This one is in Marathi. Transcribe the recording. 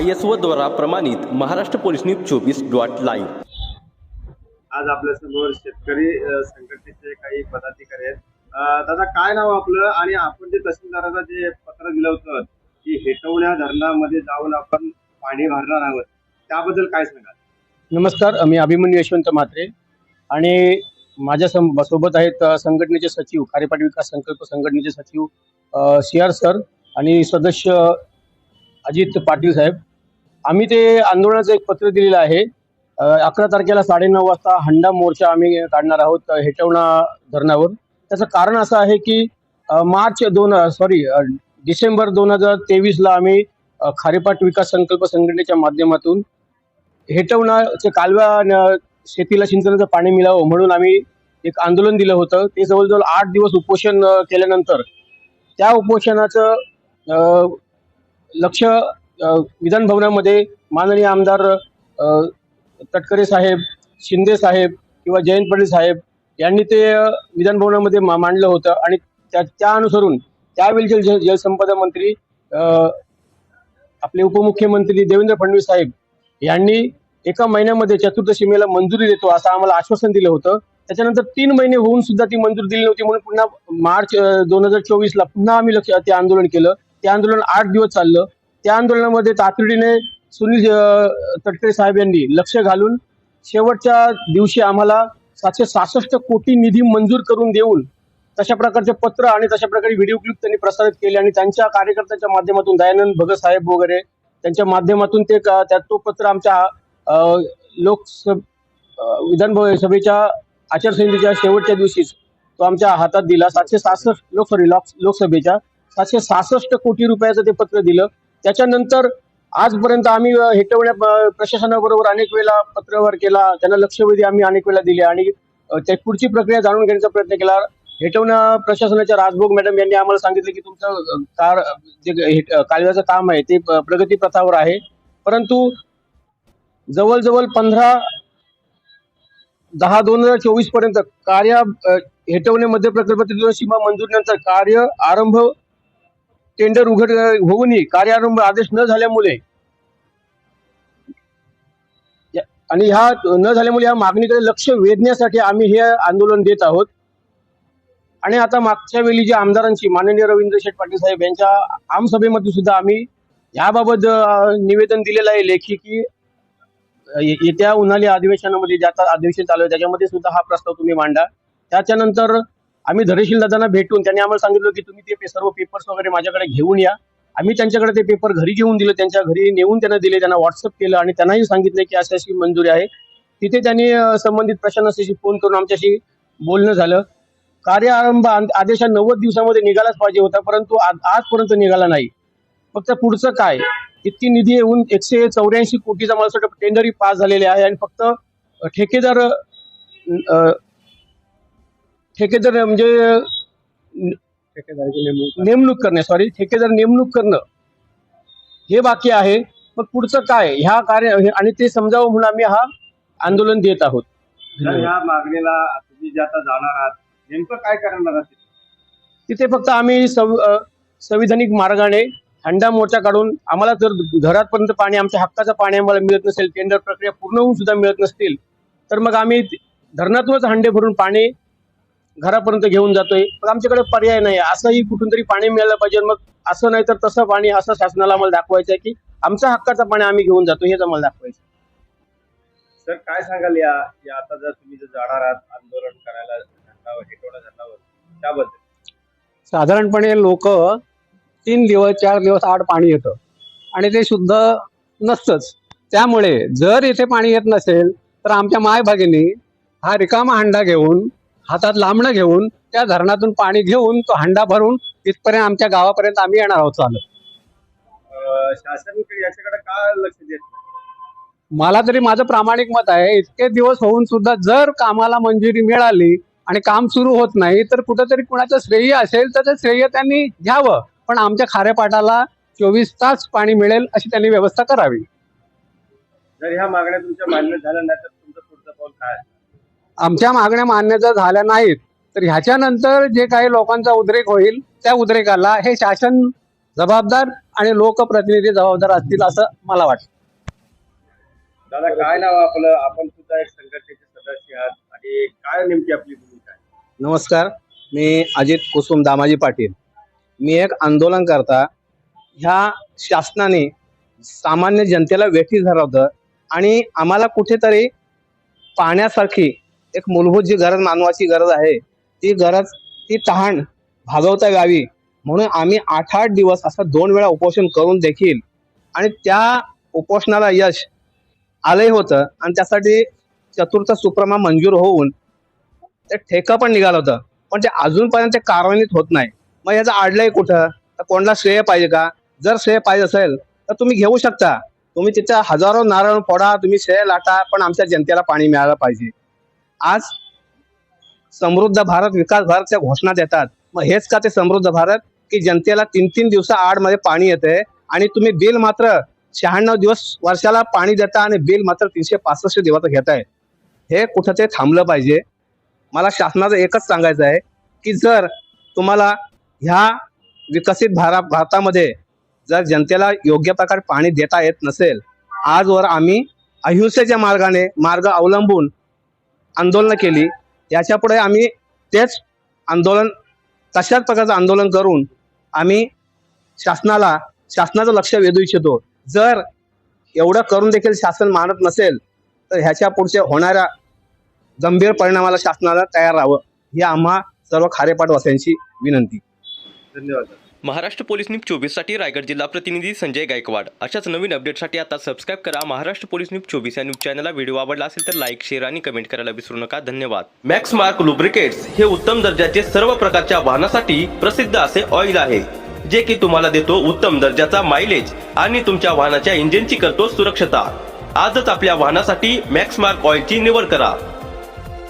आय एस ओ द्वारा प्रमाणित महाराष्ट्र पोलीस न्यूज चोवीस डॉट लाईव्ह. आज आपल्यासमोर शेतकरी संघटनेचे काही पदाधिकारी आहेत. दादा काय नाव आपलं? आणि आपण जे तहसीलदाराला जे पत्र दिलं होतं की हेटवण्या धरणामध्ये जाऊन आपण पाणी भरणार आहोत त्याबद्दल काय सांगाल? नमस्कार मी अभिमन्यू यशवंत म्हात्रे. आणि माझ्या सम सोबत आहेत संघटनेचे सचिव खारेपाटी विकास संकल्प संघटनेचे सचिव सी आर सर आणि सदस्य अजित पाटील साहेब. आम्ही ते आंदोलनाचं एक पत्र दिलेलं आहे. अकरा तारखेला साडेनऊ वाजता हंडा मोर्चा आम्ही काढणार आहोत हेटवणा धरणावर त्याचं कारण असं आहे की मार्च दोन सॉरी डिसेंबर दोन हजार तेवीसला आम्ही खारेपाट विकास संकल्प संघटनेच्या माध्यमातून हेटवणाचे कालव्या न- शेतीला सिंचनाचं पाणी मिळावं म्हणून आम्ही एक आंदोलन दिलं होतं. ते जवळजवळ आठ दिवस उपोषण केल्यानंतर त्या उपोषणाचं लक्ष विधान भवनामध्ये माननीय आमदार तटकरे साहेब शिंदे साहेब किंवा जयंत पाटील साहेब यांनी ते विधान भवनामध्ये मा- मांडलं होतं आणि त्या त्या अनुसरून त्यावेळीचे जल जलसंपदा मंत्री आपले उपमुख्यमंत्री देवेंद्र फडणवीस साहेब यांनी एका महिन्यामध्ये चतुर्थसीमेला मंजुरी देतो असं आम्हाला आश्वासन दिलं होतं. त्याच्यानंतर तीन महिने होऊन सुद्धा ती मंजुरी दिली नव्हती म्हणून पुन्हा मार्च दोन हजार चोवीसला पुन्हा आम्ही लक्ष ते आंदोलन केलं. ते आंदोलन आठ दिवस चाललं. त्या आंदोलनामध्ये तातडीने सुनील तटकरे साहेब यांनी लक्ष घालून शेवटच्या दिवशी आम्हाला सातशे सहासष्ट कोटी निधी मंजूर करून देऊन तशा प्रकारचे पत्र आणि तशा प्रकारे व्हिडिओ क्लिप त्यांनी प्रसारित केले आणि त्यांच्या कार्यकर्त्यांच्या माध्यमातून दयानंद भगत साहेब वगैरे त्यांच्या माध्यमातून ते का- त्या तो पत्र आमच्या लोकसभ विधान सभेच्या आचारसंहितेच्या शेवटच्या दिवशीच तो आमच्या हातात दिला. सातशे सहासष्ट लोक सॉरी लोकसभेच्या सातशे सहासष्ट कोटी रुपयाचं ते पत्र दिलं. त्याच्यानंतर आजपर्यंत आम्ही हेटवण्या प्रशासनाबरोबर अनेक वेळा पत्रव्यवहार केला. त्यांना लक्षवेधी आम्ही अनेक वेळा दिले आणि त्या पुढची प्रक्रिया जाणून घेण्याचा प्रयत्न केला. हेटवण्या प्रशासनाच्या राजभोग मॅडम यांनी आम्हाला सांगितलं की तुमचं कार जे हे- कालव्याचं काम आहे ते प्रगती पथावर आहे. परंतु जवळजवळ पंधरा दहा दोन हजार चोवीसपर्यंत कार्य हेटवणे मध्य प्रकल्पातील सीमा मंजुरीनंतर कार्य आरंभ टेंडर उघड होऊनही कार्यारंभ आदेश न झाल्यामुळे आणि ह्या न झाल्यामुळे या मागणीकडे लक्ष वेधण्यासाठी आम्ही हे आंदोलन देत आहोत. आणि आता मागच्या वेळी जी आमदारांची माननीय रवींद्र शेठ पाटील साहेब यांच्या आमसभेमध्ये सुद्धा आम्ही याबाबत निवेदन दिलेलं आहे लेखी की येत्या उन्हाळी अधिवेशनामध्ये ज्या अधिवेशन चालू आहे त्याच्यामध्ये सुद्धा हा प्रस्ताव तुम्ही मांडा. त्याच्यानंतर आम्ही धरेशील दादांना भेटून त्यांनी आम्हाला सांगितलं की तुम्ही ते पे- सर्व पेपर्स वगैरे माझ्याकडे घेऊन या. आम्ही त्यांच्याकडे ते पेपर घरी घेऊन दिले त्यांच्या घरी नेऊन त्यांना दिले त्यांना व्हॉट्सअप केलं आणि त्यांनाही सांगितलं की अशी अशी मंजुरी आहे. तिथे त्यांनी संबंधित प्रशासनाशी फोन करून आमच्याशी बोलणं झालं. कार्य आरंभ आदेश नव्वद दिवसामध्ये निघालाच पाहिजे होता परंतु आज- आजपर्यंत निघाला नाही. फक्त पुढचं काय? इतकी निधी येऊन एकशे चौऱ्याऐंशी कोटीचा मला वाटतं टेंडरही पास झालेले आहे आणि फक्त ठेकेदार ठेकेदार म्हणजे नेमणूक करणे. सॉरी ठेकेदार नेमणूक करणं. हे बाकी आहे मग पुढचं काय? ह्या कार्य हे- आणि ते समजावं म्हणून आम्ही हा आंदोलन देत आहोत. ह्या मागणीला तुम्ही जे आता जाणार आहात नेमकं काय करणार आहात? तिथे फक्त आम्ही संविधानिक मार्गाने हंडा मोर्चा काढून आम्हाला जर घरापर्यंत पाणी आमच्या हक्काचं पाणी आम्हाला मिळत नसेल टेंडर प्रक्रिया पूर्ण होऊन सुद्धा मिळत नसतील तर मग आम्ही धरणातूनच हंडे भरून पाणी घरापर्यंत घेऊन जातोय. पण आमच्याकडे पर्याय नाही. असंही कुठून तरी पाणी मिळालं पाहिजे. मग असं नाही तर तसं पाणी असं शासनाला आम्हाला दाखवायचं आहे की आमच्या हक्काचं पाणी आम्ही घेऊन जातो. हेच आम्हाला दाखवायचं सर काय सांगाल या या आता जर तुम्ही जर जाणार आहात आंदोलन करायला धरणावर हेटवण्या धरणावर त्याबद्दल? साधारणपणे लोक तीन दिवस चार दिवस आड पाणी येतं. आणि ते शुद्ध नसतंच. त्यामुळे जर इथे पाणी येत नसेल तर आमच्या माय भगिनी हा रिकामा हंडा घेऊन हातात लांबणं घेऊन त्या धरणातून पाणी घेऊन तो हंडा भरून तिथपर्यंत आमच्या गावापर्यंत आम्ही येणार आहोत चालत. अं, शासन याच्याकडे का लक्ष देत नाही? मला तरी माझं प्रामाणिक मत आहे इतके दिवस होऊन सुद्धा जर कामाला मंजुरी मिळाली आणि काम सुरू होत नाही तर कुठंतरी कुणाचं श्रेय असेल तर ते श्रेय त्यांनी घ्यावं. पण आमच्या खारेपाटाला चोवीस तास पाणी मिळेल अशी त्यांनी व्यवस्था करावी. जर ह्या मागण्या तुमच्या मान्य झाल्या नाही तर तुमचं पुढचं पाऊल काय? आमच्या मागण्या मान्य जर झाल्या नाहीत तर ह्याच्यानंतर जे काही लोकांचा उद्रेक होईल त्या उद्रेकाला हे शासन जबाबदार आणि लोकप्रतिनिधी जबाबदार असतील असं मला वाटतं. दादा काय नाव आपलं? आपण सुद्धा एक संघटनेचे सदस्य आहात आणि काय नेमकी आपली भूमिका आहे? नमस्कार मी अजित कुसुम दामाजी पाटील. मी एक आंदोलन करता ह्या शासनाने सामान्य जनतेला वेठी धरवतं आणि आम्हाला कुठेतरी पाण्यासारखी एक मूलभूत जी गरज मानवाची गरज आहे ती गरज ती तहान भागवता यावी म्हणून आम्ही आठ आठ दिवस असं दोन वेळा उपोषण करून देखील आणि त्या उपोषणाला यश आलंही होतं आणि त्यासाठी चतुर्थ सुप्रमा मंजूर होऊन ते ठेका पण निघालं होतं. पण ते अजूनपर्यंत ते कार्यान्वित होत नाही. मग याचं आडलंय कुठं? तर कोणाला श्रेय पाहिजे का? जर श्रेय पाहिजे असेल तर तुम्ही घेऊ शकता. तुम्ही तिथं हजारो नारळ फोडा तुम्ही श्रेय लाटा पण आमच्या जनतेला पाणी मिळालं पाहिजे. आज समृद्ध भारत विकास भारतच्या घोषणा देतात. मग हेच का ते समृद्ध भारत? की जनतेला तीन तीन दिवसा आडमध्ये पाणी येते आणि तुम्ही बिल मात्र शहाण्णव दिवस वर्षाला पाणी देता आणि बिल मात्र तीनशे पासष्ट दिवस घेताय. हे कुठं ते थांबलं पाहिजे. मला शासनाचं एकच सांगायचं आहे की जर तुम्हाला ह्या विकसित भारा भारतामध्ये जर जनतेला योग्य प्रकारे पाणी देता येत नसेल आजवर आम्ही अहिंसेच्या मार्गाने मार्ग अवलंबून आंदोलनं केली. याच्यापुढे आम्ही तेच आंदोलन तशाच प्रकारचं आंदोलन करून आम्ही शासनाला शासनाचं लक्ष वेधू इच्छितो. जर एवढं करून देखील शासन मानत नसेल तर ह्याच्या पुढच्या होणाऱ्या गंभीर परिणामाला शासनाला तयार राहावं ही आम्हा सर्व खारेपाटवासियांची विनंती. धन्यवाद. महाराष्ट्र पोलीस न्यूज चोवीससाठी रायगड जिल्हा प्रतिनिधी संजय गायकवाड. अशाच नवीन अपडेटसाठी आता सबस्क्राईब करा महाराष्ट्र पोलीस न्यूज चोवीस या न्यूज चॅनलला व्हिडिओ आवडला असेल तर लाईक शेअर आणि कमेंट करायला विसरू नका. धन्यवाद. मॅक्स मार्क लुब्रिकेट्स हे उत्तम दर्जाचे सर्व प्रकारच्या वाहनासाठी प्रसिद्ध असे ऑइल आहे जे की तुम्हाला देतो उत्तम दर्जाचा मायलेज आणि तुमच्या वाहनाच्या इंजिनची करतो सुरक्षता. आजच आपल्या वाहनासाठी मॅक्स मार्क ऑइलची निवड करा.